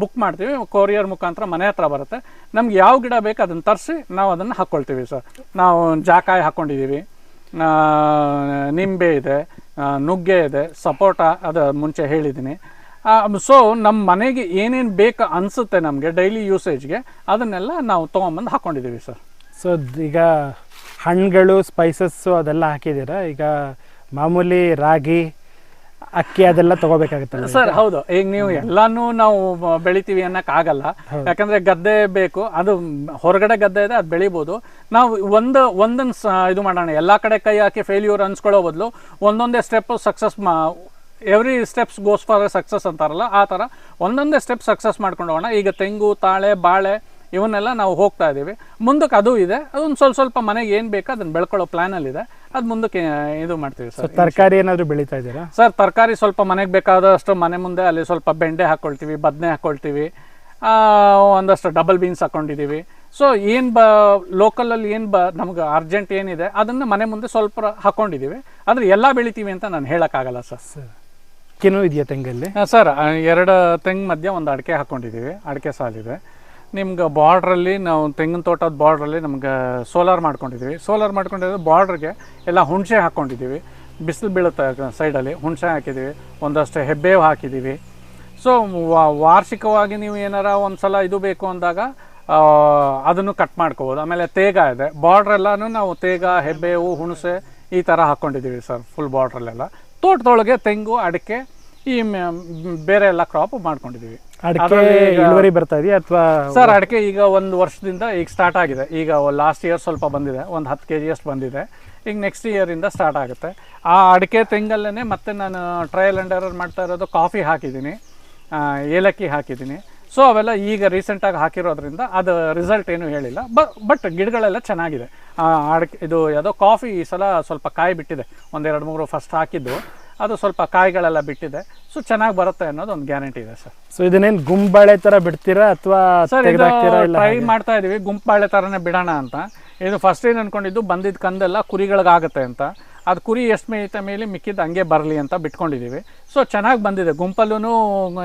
ಬುಕ್ ಮಾಡ್ತೀವಿ. ಕೊರಿಯರ್ ಮುಖಾಂತರ ಮನೆ ಹತ್ರ ಬರುತ್ತೆ. ನಮ್ಗೆ ಯಾವ ಗಿಡ ಬೇಕು ಅದನ್ನು ತರಿಸಿ ನಾವು ಅದನ್ನು ಹಾಕ್ಕೊಳ್ತೀವಿ ಸರ್. ನಾವು ಜಾಕಾಯಿ ಹಾಕ್ಕೊಂಡಿದ್ದೀವಿ ನಿಂಬೆ ಇದೆ. ನುಗ್ಗೆ ಇದೆ. ಸಪೋಟ ಅದು ಮುಂಚೆ ಹೇಳಿದ್ದೀನಿ ಸೊ ನಮ್ಮ ಮನೆಗೆ ಏನೇನು ಬೇಕು ಅನಿಸುತ್ತೆ ನಮಗೆ ಡೈಲಿ ಯೂಸೇಜ್ಗೆ ಅದನ್ನೆಲ್ಲ ನಾವು ತೊಗೊಂಬಂದು ಹಾಕ್ಕೊಂಡಿದ್ದೀವಿ ಸರ್ ಸೊ ಈಗ ಹಣ್ಣುಗಳು ಸ್ಪೈಸಸ್ಸು ಅದೆಲ್ಲ ಹಾಕಿದ್ದೀರಾ? ಈಗ ಮಾಮೂಲಿ ರಾಗಿ ಅಕ್ಕಿ ಅದೆಲ್ಲ ತಗೋಬೇಕಾಗುತ್ತೆ ಸರ್ ಹೌದು. ಈಗ ನೀವು ಎಲ್ಲಾನು ನಾವು ಬೆಳಿತೀವಿ ಅನ್ನಕ್ ಆಗಲ್ಲ. ಯಾಕಂದ್ರೆ ಗದ್ದೆ ಬೇಕು ಅದು ಹೊರಗಡೆ ಗದ್ದೆ ಇದೆ ಅದು ಬೆಳಿಬೋದು. ನಾವು ಒಂದು ಒಂದನ್ನು ಇದು ಮಾಡೋಣ. ಎಲ್ಲಾ ಕಡೆ ಕೈ ಹಾಕಿ ಫೇಲ್ಯೂರ್ ಅನ್ಸ್ಕೊಳ್ಳೋ ಬದಲು ಒಂದೊಂದೇ ಸ್ಟೆಪ್ ಸಕ್ಸಸ್ ಮಾ every steps goes for success ಅಂತಾರಲ್ಲ ಆ ಥರ ಒಂದೊಂದೇ ಸ್ಟೆಪ್ ಸಕ್ಸಸ್ ಮಾಡ್ಕೊಂಡು ಹೋಗೋಣ ಈಗ ತೆಂಗು ತಾಳೆ ಬಾಳೆ ಇವನ್ನೆಲ್ಲ ನಾವು ಹೋಗ್ತಾ ಇದ್ದೀವಿ. ಮುಂದಕ್ಕೆ ಅದು ಇದೆ. ಅದೊಂದು ಸ್ವಲ್ಪ ಸ್ವಲ್ಪ ಮನೆಗೆ ಏನು ಬೇಕೋ ಅದನ್ನು ಬೆಳ್ಕೊಳ್ಳೋ ಪ್ಲ್ಯಾನಲ್ಲಿದೆ ಅದು ಮುಂದಕ್ಕೆ ಇದು ಮಾಡ್ತೀವಿ ಸರ್. ತರಕಾರಿ ಏನಾದರೂ ಬೆಳೀತಾ ಇದ್ದೀರಾ? ಸರ್ ತರಕಾರಿ ಸ್ವಲ್ಪ ಮನೆಗೆ ಬೇಕಾದಷ್ಟು ಮನೆ ಮುಂದೆ ಅಲ್ಲಿ ಸ್ವಲ್ಪ ಬೆಂಡೆ ಹಾಕ್ಕೊಳ್ತೀವಿ ಬದನೆ ಹಾಕ್ಕೊಳ್ತೀವಿ ಒಂದಷ್ಟು ಡಬಲ್ ಬೀನ್ಸ್ ಹಾಕ್ಕೊಂಡಿದ್ದೀವಿ ಸೊ ಏನು ಬ ಲೋಕಲಲ್ಲಿ ಏನು ಬ ನಮ್ಗೆ ಅರ್ಜೆಂಟ್ ಏನಿದೆ ಅದನ್ನು ಮನೆ ಮುಂದೆ ಸ್ವಲ್ಪ ಹಾಕ್ಕೊಂಡಿದ್ದೀವಿ ಆದರೆ ಎಲ್ಲ ಬೆಳಿತೀವಿ ಅಂತ ನಾನು ಹೇಳೋಕ್ಕಾಗಲ್ಲ ಸರ್. ಸರ್ ಅಕ್ಕಿನೂ ಇದೆಯಾ ತೆಂಗಲ್ಲಿ? ಸರ್ ಎರಡು ತೆಂಗ್ ಮಧ್ಯೆ ಒಂದು ಅಡಿಕೆ ಹಾಕ್ಕೊಂಡಿದ್ದೀವಿ ಅಡಿಕೆ ಸಾಲಿದೆ ನಿಮ್ಗೆ ಬಾರ್ಡ್ರಲ್ಲಿ ನಾವು ತೆಂಗಿನ ತೋಟದ ಬಾರ್ಡ್ರಲ್ಲಿ ನಮ್ಗೆ ಸೋಲಾರ್ ಮಾಡ್ಕೊಂಡಿದ್ದೀವಿ ಸೋಲಾರ್ ಮಾಡ್ಕೊಂಡಿದ್ದು ಬಾರ್ಡ್ರಿಗೆ ಎಲ್ಲ ಹುಣಸೆ ಹಾಕ್ಕೊಂಡಿದ್ದೀವಿ ಬಿಸಿಲು ಬೀಳುತ್ತೆ ಸೈಡಲ್ಲಿ, ಹುಣಸೆ ಹಾಕಿದ್ದೀವಿ ಒಂದಷ್ಟು ಹೆಬ್ಬೇವು ಹಾಕಿದ್ದೀವಿ ಸೊ ವಾರ್ಷಿಕವಾಗಿ ನೀವು ಏನಾರ ಒಂದು ಸಲ ಇದು ಬೇಕು ಅಂದಾಗ ಅದನ್ನು ಕಟ್ ಮಾಡ್ಕೋಬೋದು. ಆಮೇಲೆ ತೇಗ ಇದೆ. ಬಾರ್ಡ್ರೆಲ್ಲನೂ ನಾವು ತೇಗ, ಹೆಬ್ಬೇವು, ಹುಣಸೆ ಈ ಥರ ಹಾಕ್ಕೊಂಡಿದ್ದೀವಿ ಸರ್ ಫುಲ್ ಬಾರ್ಡ್ರಲ್ಲೆಲ್ಲ. ತೋಟದೊಳಗೆ ತೆಂಗು ಅಡಿಕೆ ಈ ಬೇರೆ ಎಲ್ಲ ಕ್ರಾಪ್ ಮಾಡ್ಕೊಂಡಿದ್ದೀವಿ ಇಳುವರಿ ಬರ್ತಾ ಇದೆಯಾ ಅಥವಾ ಸರ್ ಅಡಿಕೆ ಈಗ ಒಂದು ವರ್ಷದಿಂದ ಈಗ ಸ್ಟಾರ್ಟ್ ಆಗಿದೆ. ಈಗ ಲಾಸ್ಟ್ ಇಯರ್ ಸ್ವಲ್ಪ ಬಂದಿದೆ. ಒಂದು ಹತ್ತು ಕೆ ಜಿಯಷ್ಟು ಬಂದಿದೆ. ಈಗ ನೆಕ್ಸ್ಟ್ ಇಯರಿಂದ ಸ್ಟಾರ್ಟ್ ಆಗುತ್ತೆ. ಆ ಅಡಿಕೆ ತೆಂಗಲ್ಲೇ ಮತ್ತೆ ನಾನು ಟ್ರಯಲ್ ಅಂಡರ್ ಎರರ್ ಮಾಡ್ತಾ ಇರೋದು ಕಾಫಿ ಹಾಕಿದ್ದೀನಿ. ಏಲಕ್ಕಿ ಹಾಕಿದ್ದೀನಿ. ಸೊ ಅವೆಲ್ಲ ಈಗ ರೀಸೆಂಟಾಗಿ ಹಾಕಿರೋದ್ರಿಂದ ಅದು ರಿಸಲ್ಟ್ ಏನೂ ಹೇಳಿಲ್ಲ. ಬಟ್ ಗಿಡಗಳೆಲ್ಲ ಚೆನ್ನಾಗಿದೆ. ಆ, ಅಡಿಕೆ ಇದು ಯಾವುದೋ ಕಾಫಿ ಈ ಸಲ ಸ್ವಲ್ಪ ಕಾಯಿ ಬಿಟ್ಟಿದೆ. ಒಂದೆರಡು ಮೂರು ಫಸ್ಟ್ ಹಾಕಿದ್ದು. ಅದು ಸ್ವಲ್ಪ ಕಾಯಿಗಳೆಲ್ಲ ಬಿಟ್ಟಿದೆ. ಸೊ ಚೆನ್ನಾಗಿ ಬರುತ್ತೆ ಅನ್ನೋದು ಒಂದು ಗ್ಯಾರಂಟಿ ಇದೆ ಸರ್ ಸೊ ಇದನ್ನೇನು ಗುಂಬಾಳೆ ಥರ ಬಿಡ್ತೀರಾ ಅಥವಾ ಸರ್ ಟ್ರೈ ಮಾಡ್ತಾ ಇದ್ದೀವಿ ಗುಂಪಾಳೆ ಥರನೇ ಬಿಡೋಣ ಅಂತ. ಇದು ಫಸ್ಟ್ ಏನು ಅನ್ಕೊಂಡಿದ್ದು ಬಂದಿದ್ದ ಕಂದೆಲ್ಲ ಕುರಿಗಳಿಗಾಗುತ್ತೆ ಅಂತ. ಅದು ಕುರಿ ಎಷ್ಟು ಮೇಯ್ತ ಮೇಲೆ ಮಿಕ್ಕಿದ್ದು ಹಂಗೆ ಬರಲಿ ಅಂತ ಬಿಟ್ಕೊಂಡಿದ್ದೀವಿ. ಸೊ ಚೆನ್ನಾಗಿ ಬಂದಿದೆ. ಗುಂಪಲ್ಲೂ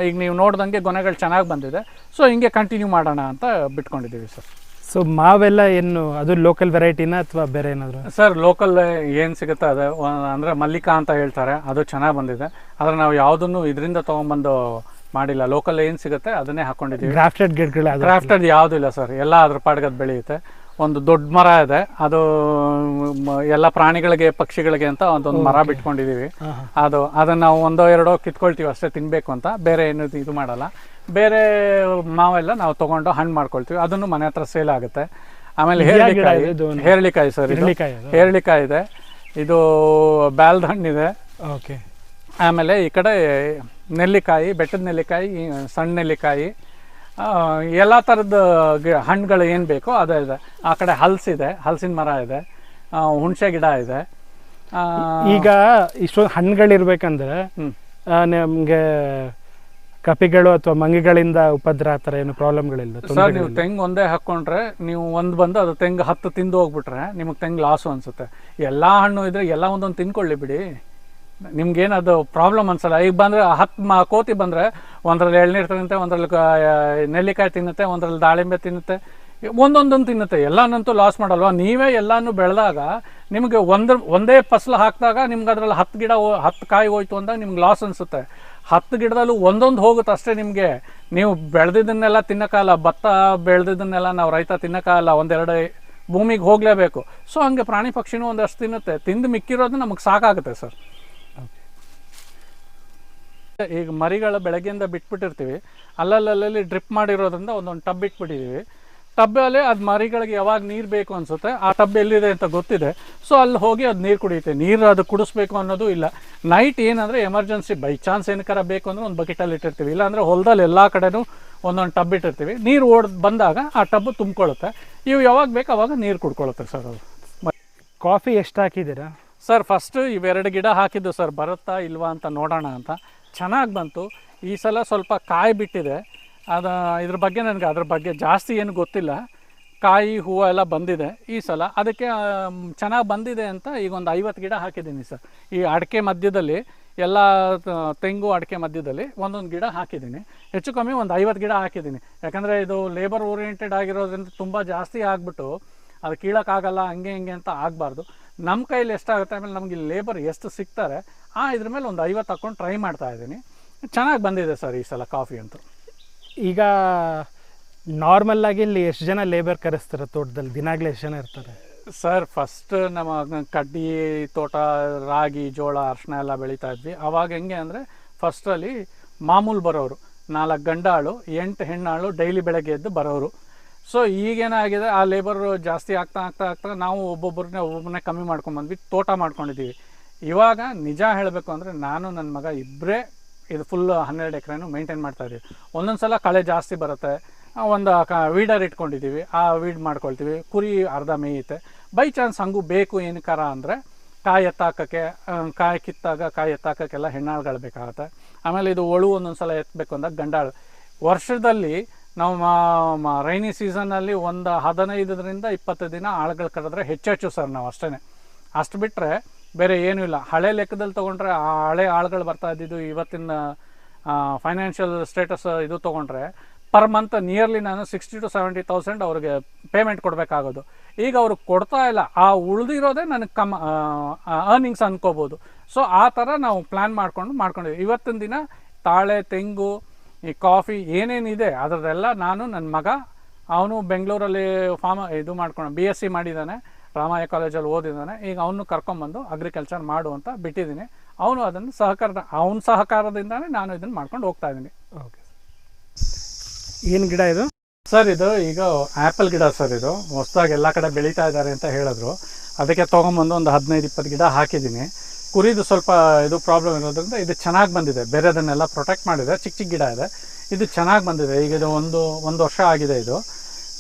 ಈಗ ನೀವು ನೋಡ್ದಂಗೆ ಗೊನೆಗಳು ಚೆನ್ನಾಗಿ ಬಂದಿದೆ. ಸೊ ಹಿಂಗೆ ಕಂಟಿನ್ಯೂ ಮಾಡೋಣ ಅಂತ ಬಿಟ್ಕೊಂಡಿದ್ದೀವಿ ಸರ್ ಸೊ ಮಾವೆಲ್ಲ ಏನು ಅದು ಲೋಕಲ್ ವೆರೈಟಿನ ಅಥವಾ ಬೇರೆ ಏನಾದರೂ? ಸರ್ ಲೋಕಲ್ ಏನು ಸಿಗುತ್ತೆ ಅದು ಅಂದರೆ ಮಲ್ಲಿಕಾ ಅಂತ ಹೇಳ್ತಾರೆ. ಅದು ಚೆನ್ನಾಗಿ ಬಂದಿದೆ. ಆದರೆ ನಾವು ಯಾವುದನ್ನು ಇದರಿಂದ ತೊಗೊಂಬಂದು ಮಾಡಿಲ್ಲ. ಲೋಕಲ್ ಏನು ಸಿಗುತ್ತೆ ಅದನ್ನೇ ಹಾಕ್ಕೊಂಡಿದ್ದೀವಿ ಕ್ರಾಫ್ಟೆಡ್ ಗಿಡಗಳು ಕ್ರಾಫ್ಟೆಡ್ ಯಾವುದೂ ಇಲ್ಲ ಸರ್ ಎಲ್ಲ ಅದ್ರ ಪಾಡ್ಗದ್ ಬೆಳೆಯುತ್ತೆ. ಒಂದು ದೊಡ್ಡ ಮರ ಇದೆ. ಅದು ಎಲ್ಲ ಪ್ರಾಣಿಗಳಿಗೆ ಪಕ್ಷಿಗಳಿಗೆ ಅಂತ ಒಂದೊಂದು ಮರ ಹಾಂ ಅದು ಅದನ್ನ ನಾವು ಒಂದೋ ಎರಡೋ ಕಿತ್ಕೊಳ್ತೀವಿ ಅಷ್ಟೇ ತಿನ್ಬೇಕು ಅಂತ. ಬೇರೆ ಏನು ಇದು ಮಾಡಲ್ಲ. ಬೇರೆ ಮಾವೆಲ್ಲ ನಾವು ತಗೊಂಡು ಹಣ್ಣು ಮಾಡ್ಕೊಳ್ತೀವಿ. ಅದನ್ನು ಮನೆ ಹತ್ರ ಸೇಲ್ ಆಗುತ್ತೆ. ಆಮೇಲೆ ಹೇರಳಿಕಾಯಿ? ಹೇರಳಿಕಾಯಿ ಸರ್ ಹೇರಳಿಕಾಯಿ ಇದೆ. ಇದು ಬ್ಯಾಲ್ದ ಹಣ್ಣಿದೆ. ಓಕೆ ಆಮೇಲೆ ಈ ಕಡೆ ನೆಲ್ಲಿಕಾಯಿ ಬೆಟ್ಟದ ನೆಲ್ಲಿಕಾಯಿ ಸಣ್ಣ ನೆಲ್ಲಿಕಾಯಿ ಎಲ್ಲ ಥರದ ಗಿ ಹಣ್ಣುಗಳು ಏನು ಬೇಕೋ ಅದೇ ಇದೆ. ಆ ಕಡೆ ಹಲಸಿದೆ ಹಲಸಿನ ಮರ ಇದೆ ಹುಣಸೆ ಗಿಡ ಇದೆ. ಈಗ ಇಷ್ಟೊಂದು ಹಣ್ಣುಗಳಿರ್ಬೇಕಂದ್ರೆ. ನಮಗೆ ಕಪಿಗಳು ಅಥವಾ ಮಂಗಿಗಳಿಂದ ಉಪದ್ರ ಆ ಥರ ಏನು ಪ್ರಾಬ್ಲಮ್ಗಳಿಲ್ಲ ಸರ್ ನೀವು ತೆಂಗು ಒಂದೇ ಹಾಕ್ಕೊಂಡ್ರೆ ನೀವು ಒಂದು ಬಂದು ಅದು ತೆಂಗು ಹತ್ತು ತಿಂದು ಹೋಗ್ಬಿಟ್ರೆ ನಿಮಗೆ ತೆಂಗು ಲಾಸು ಅನಿಸುತ್ತೆ. ಎಲ್ಲ ಹಣ್ಣು ಇದ್ರೆ ಎಲ್ಲ ಒಂದೊಂದು ತಿನ್ಕೊಳ್ಳಿ ಬಿಡಿ. ನಿಮ್ಗೇನು ಅದು ಪ್ರಾಬ್ಲಮ್ ಅನ್ಸಲ್ಲ. ಈಗ ಬಂದರೆ ಹತ್ತು ಕೋತಿ ಬಂದರೆ ಒಂದ್ರಲ್ಲಿ ಎಳ್ನೀರು ತಿನ್ನುತ್ತೆ, ಒಂದ್ರಲ್ಲಿ ನೆಲ್ಲಿಕಾಯಿ ತಿನ್ನುತ್ತೆ, ಒಂದ್ರಲ್ಲಿ ದಾಳಿಂಬೆ ತಿನ್ನುತ್ತೆ. ಒಂದೊಂದೊಂದು ತಿನ್ನುತ್ತೆ. ಎಲ್ಲನಂತೂ ಲಾಸ್ ಮಾಡಲ್ವಾ? ನೀವೇ ಎಲ್ಲಾನು ಬೆಳೆದಾಗ ನಿಮಗೆ ಒಂದು, ಒಂದೇ ಫಸಲು ಹಾಕಿದಾಗ ನಿಮ್ಗೆ ಅದ್ರಲ್ಲಿ ಹತ್ತು ಗಿಡ ಹತ್ತು ಕಾಯಿ ಹೋಯ್ತು ಅಂದಾಗ ನಿಮ್ಗೆ ಲಾಸ್ ಅನಿಸುತ್ತೆ. ಹತ್ತು ಗಿಡದಲ್ಲೂ ಒಂದೊಂದು ಹೋಗುತ್ತೆ ಅಷ್ಟೇ ನಿಮಗೆ. ನೀವು ಬೆಳೆದಿದ್ದನ್ನೆಲ್ಲ ತಿನ್ನೋಕ್ಕಾಗಲ್ಲ, ಭತ್ತ ಬೆಳೆದಿದ್ದನ್ನೆಲ್ಲ ನಾವು ರೈತ ತಿನ್ನೋಕ್ಕಾಗಲ್ಲ, ಒಂದೆರಡು ಭೂಮಿಗೆ ಹೋಗಲೇಬೇಕು. ಸೊ ಹಂಗೆ ಪ್ರಾಣಿ ಪಕ್ಷಿನೂ ಒಂದಷ್ಟು ತಿನ್ನುತ್ತೆ. ತಿಂದು ಮಿಕ್ಕಿರೋದು ನಮಗೆ ಸಾಕಾಗುತ್ತೆ ಸರ್. ಈಗ ಮರಿಗಳ ಬೆಳಗ್ಗೆಯಿಂದ ಬಿಟ್ಬಿಟ್ಟಿರ್ತೀವಿ. ಅಲ್ಲಲ್ಲಲ್ಲಿ ಡ್ರಿಪ್ ಮಾಡಿರೋದ್ರಿಂದ ಒಂದೊಂದು ಟಬ್ ಇಟ್ಬಿಟ್ಟಿದ್ದೀವಿ ಟಬ್ಬಲ್ಲಿ ಅದು ಮರಿಗಳಿಗೆ ಯಾವಾಗ ನೀರು ಬೇಕು ಅನಿಸುತ್ತೆ ಆ ಟಬ್ ಎಲ್ಲಿದೆ ಅಂತ ಗೊತ್ತಿದೆ. ಸೊ ಅಲ್ಲಿ ಹೋಗಿ ಅದು ನೀರು ಕುಡಿಯುತ್ತೆ. ನೀರು ಅದು ಕುಡಿಸ್ಬೇಕು ಅನ್ನೋದು ಇಲ್ಲ. ನೈಟ್ ಏನಂದರೆ ಎಮರ್ಜೆನ್ಸಿ ಬೈ ಚಾನ್ಸ್ ಏನಕ್ಕಾರ ಬೇಕು ಅಂದರೆ ಒಂದು ಬಕೆಟಲ್ಲಿ ಇಟ್ಟಿರ್ತೀವಿ. ಇಲ್ಲಾಂದರೆ ಹೊಲದಲ್ಲಿ ಎಲ್ಲ ಕಡೆನೂ ಒಂದೊಂದು ಟಬ್ ಇಟ್ಟಿರ್ತೀವಿ. ನೀರು ಓಡ್ ಬಂದಾಗ ಆ ಟಬ್ ತುಂಬಿಕೊಳ್ಳುತ್ತೆ. ಇವು ಯಾವಾಗ ಬೇಕು ಅವಾಗ ನೀರು ಕುಡ್ಕೊಳ್ಳುತ್ತೆ ಸರ್ ಅದು. ಕಾಫಿ ಎಷ್ಟು ಹಾಕಿದ್ದೀರಾ? ಸರ್ ಫಸ್ಟು ಇವೆರಡು ಗಿಡ ಹಾಕಿದ್ದು ಸರ್ ಬರುತ್ತಾ ಇಲ್ವಾ ಅಂತ ನೋಡೋಣ ಅಂತ. ಚೆನ್ನಾಗಿ ಬಂತು. ಈ ಸಲ ಸ್ವಲ್ಪ ಕಾಯಿ ಬಿಟ್ಟಿದೆ. ಅದು, ಇದ್ರ ಬಗ್ಗೆ ನನಗೆ ಅದ್ರ ಬಗ್ಗೆ ಜಾಸ್ತಿ ಏನು ಗೊತ್ತಿಲ್ಲ. ಕಾಯಿ, ಹೂವು ಎಲ್ಲ ಬಂದಿದೆ ಈ ಸಲ. ಅದಕ್ಕೆ ಚೆನ್ನಾಗಿ ಬಂದಿದೆ ಅಂತ ಈಗ ಒಂದು ಐವತ್ತು ಗಿಡ ಹಾಕಿದ್ದೀನಿ ಸರ್. ಈ ಅಡಿಕೆ ಮಧ್ಯದಲ್ಲಿ, ಎಲ್ಲ ತೆಂಗು ಅಡಿಕೆ ಮಧ್ಯದಲ್ಲಿ ಒಂದೊಂದು ಗಿಡ ಹಾಕಿದ್ದೀನಿ. ಹೆಚ್ಚು ಕಮ್ಮಿ ಒಂದು ಐವತ್ತು ಗಿಡ ಹಾಕಿದ್ದೀನಿ. ಯಾಕಂದರೆ ಇದು ಲೇಬರ್ ಓರಿಯೆಂಟೆಡ್ ಆಗಿರೋದ್ರಿಂದ ತುಂಬ ಜಾಸ್ತಿ ಆಗಿಬಿಟ್ಟು, ಅದು ಕೀಳೋಕ್ಕಾಗಲ್ಲ, ಹಂಗೆ ಹಿಂಗೆ ಅಂತ ಆಗಬಾರ್ದು. ನಮ್ಮ ಕೈಯಲ್ಲಿ ಎಷ್ಟಾಗುತ್ತೆ? ಆಮೇಲೆ ನಮಗೆ ಇಲ್ಲಿ ಲೇಬರ್ ಎಷ್ಟು ಸಿಗ್ತಾರೆ? ಆ ಇದ್ರ ಮೇಲೆ ಒಂದು ಐವತ್ತು ಹಾಕ್ಕೊಂಡು ಟ್ರೈ ಮಾಡ್ತಾ ಇದ್ದೀನಿ. ಚೆನ್ನಾಗಿ ಬಂದಿದೆ ಸರ್ ಈ ಸಲ ಕಾಫಿ ಅಂತೂ. ಈಗ ನಾರ್ಮಲ್ಲಾಗಿ ಇಲ್ಲಿ ಎಷ್ಟು ಜನ ಲೇಬರ್ ಕರೆಸ್ತಾರೆ? ತೋಟದಲ್ಲಿ ದಿನಾಗಲೇ ಎಷ್ಟು ಜನ ಇರ್ತಾರೆ? ಸರ್ ಫಸ್ಟ್ ನಮ್ಮ ಕಡ್ಡಿ ತೋಟ ರಾಗಿ ಜೋಳ ಅರ್ಶನ ಎಲ್ಲ ಬೆಳೀತಾ ಇದ್ವಿ. ಅವಾಗ ಹೆಂಗೆ ಅಂದರೆ ಫಸ್ಟಲ್ಲಿ ಮಾಮೂಲು ಬರೋರು ನಾಲ್ಕು ಗಂಡಾಳು ಎಂಟು ಹೆಣ್ಣಾಳು ಡೈಲಿ ಬೆಳಗ್ಗೆ ಎದ್ದು ಬರೋರು. ಸೊ ಈಗೇನಾಗಿದೆ, ಆ ಲೇಬರ್ ಜಾಸ್ತಿ ಆಗ್ತಾ ಆಗ್ತಾ ಆಗ್ತಾ ನಾವು ಒಬ್ಬೊಬ್ಬರನ್ನೇ ಒಬ್ಬೊಬ್ಬರನ್ನೇ ಕಮ್ಮಿ ಮಾಡ್ಕೊಂಡ್ಬಂದ್ವಿ ತೋಟ ಮಾಡ್ಕೊಂಡಿದ್ದೀವಿ. ಇವಾಗ ನಿಜ ಹೇಳಬೇಕು ಅಂದರೆ ನಾನು ನನ್ನ ಮಗ ಇಬ್ಬರೇ ಇದು ಫುಲ್ ಹನ್ನೆರಡು ಎಕರೆನೂ ಮೇಂಟೈನ್ ಮಾಡ್ತಾ ಇದ್ದೀವಿ ಒಂದೊಂದು ಸಲ ಕಳೆ ಜಾಸ್ತಿ ಬರುತ್ತೆ ಒಂದು ಕ ವೀಡರ್ ಇಟ್ಕೊಂಡಿದ್ದೀವಿ, ಆ ವೀಡ್ ಮಾಡ್ಕೊಳ್ತೀವಿ, ಕುರಿ ಅರ್ಧ ಮೇಯುತ್ತೆ. ಬೈ ಚಾನ್ಸ್ ಹಂಗೂ ಬೇಕು ಏನಕ್ಕಾರ ಅಂದರೆ ಕಾಯಿ ಎತ್ತಾಕಕ್ಕೆ ಕಾಯಿ ಕಿತ್ತಾಗ ಕಾಯಿ ಎತ್ತಾಕಕ್ಕೆಲ್ಲ ಹೆಣ್ಣಾಳುಗಳು ಬೇಕಾಗುತ್ತೆ. ಆಮೇಲೆ ಇದು ಒಳು ಒಂದೊಂದು ಸಲ ಎತ್ತಬೇಕು ಅಂದಾಗ ಗಂಡಾಳು. ವರ್ಷದಲ್ಲಿ ನಾವು ರೈನಿ ಸೀಸನ್ನಲ್ಲಿ ಒಂದು ಹದಿನೈದರಿಂದ ಇಪ್ಪತ್ತು ದಿನ ಆಳುಗಳು ಕರೆದ್ರೆ ಹೆಚ್ಚೆಚ್ಚು ಸರ್ ನಾವು ಅಷ್ಟೇ ಅಷ್ಟು ಬಿಟ್ಟರೆ ಬೇರೆ ಏನೂ ಇಲ್ಲ. ಹಳೆ ಲೆಕ್ಕದಲ್ಲಿ ತೊಗೊಂಡ್ರೆ ಆ ಹಳೆ ಆಳುಗಳು ಬರ್ತಾ ಇದ್ದಿದ್ದು ಇವತ್ತಿನ ಫೈನಾನ್ಷಿಯಲ್ ಸ್ಟೇಟಸ್ ಇದು ತೊಗೊಂಡ್ರೆ ಪರ್ ಮಂತ್ ನಿಯರ್ಲಿ ನಾನು ಸಿಕ್ಸ್ಟಿ ಟು ಸೆವೆಂಟಿ ತೌಸಂಡ್ ಅವ್ರಿಗೆ ಪೇಮೆಂಟ್ ಕೊಡಬೇಕಾಗೋದು. ಈಗ ಅವರು ಕೊಡ್ತಾ ಇಲ್ಲ. ಆ ಉಳಿದಿರೋದೇ ನನಗೆ ಕಮ್ ಅರ್ನಿಂಗ್ಸ್ ಅಂದ್ಕೋಬೋದು ಸೊ ಆ ಥರ ನಾವು ಪ್ಲ್ಯಾನ್ ಮಾಡ್ಕೊಂಡು, ಮಾಡ್ಕೊಂಡಿದ್ದೀವಿ. ಇವತ್ತಿನ ದಿನ ತಾಳೆ, ತೆಂಗು ಈ ಕಾಫಿ ಏನೇನಿದೆ ಅದರದೆಲ್ಲ ನಾನು ನನ್ನ ಮಗ ಅವನು ಬೆಂಗಳೂರಲ್ಲಿ ಫಾರ್ಮ ಇದು ಮಾಡ್ಕೊಂಡು ಬಿ ಎಸ್ ಸಿ ಮಾಡಿದ್ದಾನೆ ರಾಮಯ್ಯ ಕಾಲೇಜಲ್ಲಿ ಓದಿದ್ದಾನೆ ಈಗ ಅವನು ಕರ್ಕೊಂಬಂದು ಅಗ್ರಿಕಲ್ಚರ್ ಮಾಡು ಅಂತ ಬಿಟ್ಟಿದ್ದೀನಿ ಅವನು ಅದನ್ನು ಸಹಕಾರ ಅವನ ಸಹಕಾರದಿಂದಾನೇ ನಾನು ಇದನ್ನು ಮಾಡ್ಕೊಂಡು ಹೋಗ್ತಾ ಇದ್ದೀನಿ ಓಕೆ ಏನು ಗಿಡ ಇದು? ಸರ್ ಇದು ಈಗ ಆ್ಯಪಲ್ ಗಿಡ ಸರ್ ಇದು. ಹೊಸದಾಗಿ ಎಲ್ಲ ಕಡೆ ಬೆಳೀತಾ ಇದ್ದಾರೆ ಅಂತ ಹೇಳಿದ್ರು. ಅದಕ್ಕೆ ತೊಗೊಂಬಂದು ಒಂದು ಹದಿನೈದು ಇಪ್ಪತ್ತು ಗಿಡ ಹಾಕಿದ್ದೀನಿ ಕುರಿದು ಸ್ವಲ್ಪ ಇದು ಪ್ರಾಬ್ಲಮ್ ಇರೋದ್ರಿಂದ ಇದು ಚೆನ್ನಾಗಿ ಬಂದಿದೆ. ಬೇರೆದನ್ನೆಲ್ಲ ಪ್ರೊಟೆಕ್ಟ್ ಮಾಡಿದೆ. ಚಿಕ್ಕ ಚಿಕ್ಕ ಗಿಡ ಇದೆ. ಇದು ಚೆನ್ನಾಗಿ ಬಂದಿದೆ. ಈಗ ಇದು ಒಂದು ಒಂದು ವರ್ಷ ಆಗಿದೆ ಇದು.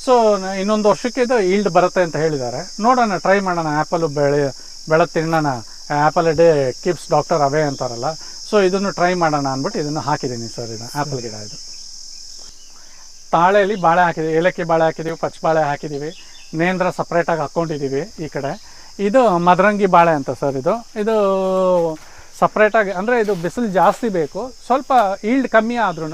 ಸೊ ಇನ್ನೊಂದು ವರ್ಷಕ್ಕೆ ಇದು ಈಲ್ಡ್ ಬರುತ್ತೆ ಅಂತ ಹೇಳಿದ್ದಾರೆ. ನೋಡೋಣ ಟ್ರೈ ಮಾಡೋಣ. ಆ್ಯಪಲು ಬೆಳೆ ಬೆಳೆ ತಿನ್ನೋಣ. Apple day keeps doctor away ಅಂತಾರಲ್ಲ. ಸೊ ಇದನ್ನು ಟ್ರೈ ಮಾಡೋಣ ಅಂದ್ಬಿಟ್ಟು ಇದನ್ನು ಹಾಕಿದ್ದೀನಿ ಸರ್ ಇದು ಆ್ಯಪಲ್ ಗಿಡ ಇದು. ತಾಳೆಯಲ್ಲಿ ಬಾಳೆ ಹಾಕಿದ್ದೀವಿ ಏಲಕ್ಕಿ ಬಾಳೆ ಹಾಕಿದ್ದೀವಿ ಪಚ್ಚ ಬಾಳೆ ಹಾಕಿದ್ದೀವಿ ನೇಂದ್ರ ಸಪ್ರೇಟಾಗಿ ಹಾಕ್ಕೊಂಡಿದ್ದೀವಿ ಈ ಕಡೆ. ಇದು ಮದರಂಗಿ ಬಾಳೆ ಅಂತ ಸರ್ ಇದು. ಇದು ಸಪ್ರೇಟಾಗಿ ಅಂದರೆ ಇದು ಬಿಸಿಲು ಜಾಸ್ತಿ ಬೇಕು ಸ್ವಲ್ಪ ಈಲ್ಡ್ ಕಮ್ಮಿ ಆದ್ರೂ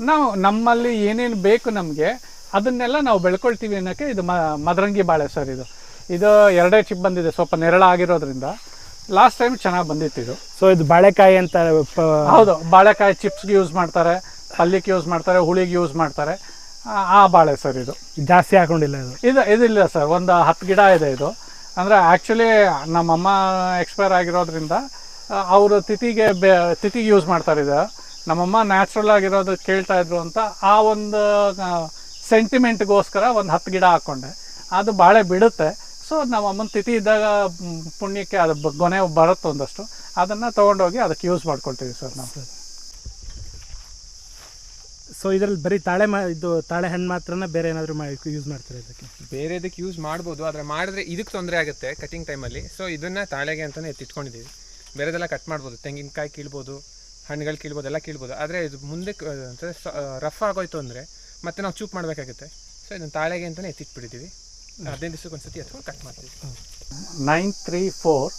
ನಾವು ನಮ್ಮಲ್ಲಿ ಏನೇನು ಬೇಕು ನಮಗೆ ಅದನ್ನೆಲ್ಲ ನಾವು ಬೆಳ್ಕೊಳ್ತೀವಿ ಅನ್ನೋಕ್ಕೆ ಇದು ಮ ಮದರಂಗಿ ಬಾಳೆ ಸರ್ ಇದು. ಇದು ಎರಡೇ ಚಿಪ್ ಬಂದಿದೆ ಸ್ವಲ್ಪ ನೆರಳಾಗಿರೋದ್ರಿಂದ ಲಾಸ್ಟ್ ಟೈಮ್ ಚೆನ್ನಾಗಿ ಬಂದಿತ್ತು ಇದು. ಸೊ ಇದು ಬಾಳೆಕಾಯಿ ಅಂತ ಹೌದು ಬಾಳೆಕಾಯಿ ಚಿಪ್ಸ್ಗೆ ಯೂಸ್ ಮಾಡ್ತಾರೆ ಪಲ್ಯಕ್ಕೆ ಯೂಸ್ ಮಾಡ್ತಾರೆ ಹುಳಿಗೆ ಯೂಸ್ ಮಾಡ್ತಾರೆ. ಆ- ಆ ಬಾಳೆ ಸರ್ ಇದು. ಜಾಸ್ತಿ ಹಾಕೊಂಡಿಲ್ಲ ಇದು. ಇದು ಇದಿಲ್ಲ ಸರ್ ಒಂದು ಹತ್ತು ಗಿಡ ಇದೆ ಇದು. ಅಂದರೆ ಆ್ಯಕ್ಚುಲಿ ನಮ್ಮಮ್ಮ ಎಕ್ಸ್ಪೈರ್ ಆಗಿರೋದ್ರಿಂದ ಅವರು ತಿಥಿಗೆ ಬೆ, ತಿಥಿಗೆ ಯೂಸ್ ಮಾಡ್ತಾರಿದ್ದೆ ನಮ್ಮಮ್ಮ ನ್ಯಾಚುರಲ್ ಆಗಿರೋದು ಕೇಳ್ತಾ ಇದ್ರು ಅಂತ ಆ ಒಂದು ಸೆಂಟಿಮೆಂಟ್ಗೋಸ್ಕರ ಒಂದು ಹತ್ತು ಗಿಡ ಹಾಕ್ಕೊಂಡೆ ಅದು ಬಾಳೆ ಬಿಡುತ್ತೆ. ಸೊ ನಮ್ಮಮ್ಮನ ತಿಥಿ ಇದ್ದಾಗ ಪುಣ್ಯಕ್ಕೆ ಅದು ಗೊನೆ ಬರುತ್ತೆ ಒಂದಷ್ಟು ಅದನ್ನು ತೊಗೊಂಡೋಗಿ ಅದಕ್ಕೆ ಯೂಸ್ ಮಾಡ್ಕೊಳ್ತೀವಿ ಸರ್ ನಾವು. ಸೊ ಇದರಲ್ಲಿ ಬರೀ ತಾಳೆ ಮಾ ಇದು ತಾಳೆ ಹಣ್ಣು ಮಾತ್ರನ ಬೇರೆ ಏನಾದರೂ ಯೂಸ್ ಮಾಡ್ತಾರೆ ಇದಕ್ಕೆ? ಬೇರೆ ಇದಕ್ಕೆ ಯೂಸ್ ಮಾಡ್ಬೋದು ಆದರೆ ಮಾಡಿದ್ರೆ ಇದಕ್ಕೆ ತೊಂದರೆ ಆಗುತ್ತೆ ಕಟಿಂಗ್ ಟೈಮಲ್ಲಿ ಸೊ ಇದನ್ನ ತಾಳೆಗೆ ಅಂತಲೇ ಎತ್ತಿಟ್ಕೊಂಡಿದ್ದೀವಿ. ಬೇರೆದೆಲ್ಲ ಕಟ್ ಮಾಡ್ಬೋದು. ತೆಂಗಿನಕಾಯಿ ಕೀಳ್ಬೋದು ಹಣ್ಣುಗಳು ಕೀಳ್ಬೋದು ಎಲ್ಲ ಕೀಳ್ಬೋದು. ಆದರೆ ಇದು ಮುಂದೆ ರಫ್ ಆಗೋಯ್ತು ಅಂದರೆ ಮತ್ತೆ ನಾವು ಚೂಪ್ ಮಾಡಬೇಕಾಗುತ್ತೆ. ಸೊ ಇದನ್ನ ತಾಳೆಗೆ ಅಂತಲೇ ಎತ್ತಿಟ್ಬಿಟ್ಟಿದ್ದೀವಿ. ಹದಿನೈದು ದಿವಸಕ್ಕೆ ಒಂದ್ಸತಿ ಎತ್ಕೊಂಡು ಕಟ್ ಮಾಡ್ತೀವಿ. Nine three four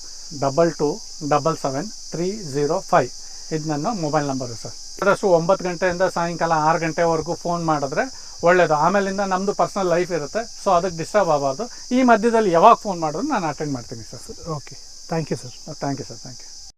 double two double seven three zero five. ಇದು ನನ್ನ ಮೊಬೈಲ್ ನಂಬರು ಸರ್. ಆದಷ್ಟು ಒಂಬತ್ತು ಗಂಟೆಯಿಂದ ಸಾಯಂಕಾಲ ಆರು ಗಂಟೆವರೆಗೂ ಫೋನ್ ಮಾಡಿದ್ರೆ ಒಳ್ಳೆಯದು ಆಮೇಲಿಂದ ನಮ್ಮದು ಪರ್ಸನಲ್ ಲೈಫ್ ಇರುತ್ತೆ. ಸೊ ಅದಕ್ಕೆ ಡಿಸ್ಟರ್ಬ್ ಆಗಬಾರ್ದು. ಈ ಮಧ್ಯದಲ್ಲಿ ಯಾವಾಗ ಫೋನ್ ಮಾಡಿದ್ರು ನಾನು ಅಟೆಂಡ್ ಮಾಡ್ತೀನಿ sir okay thank you sir thank you sir thank you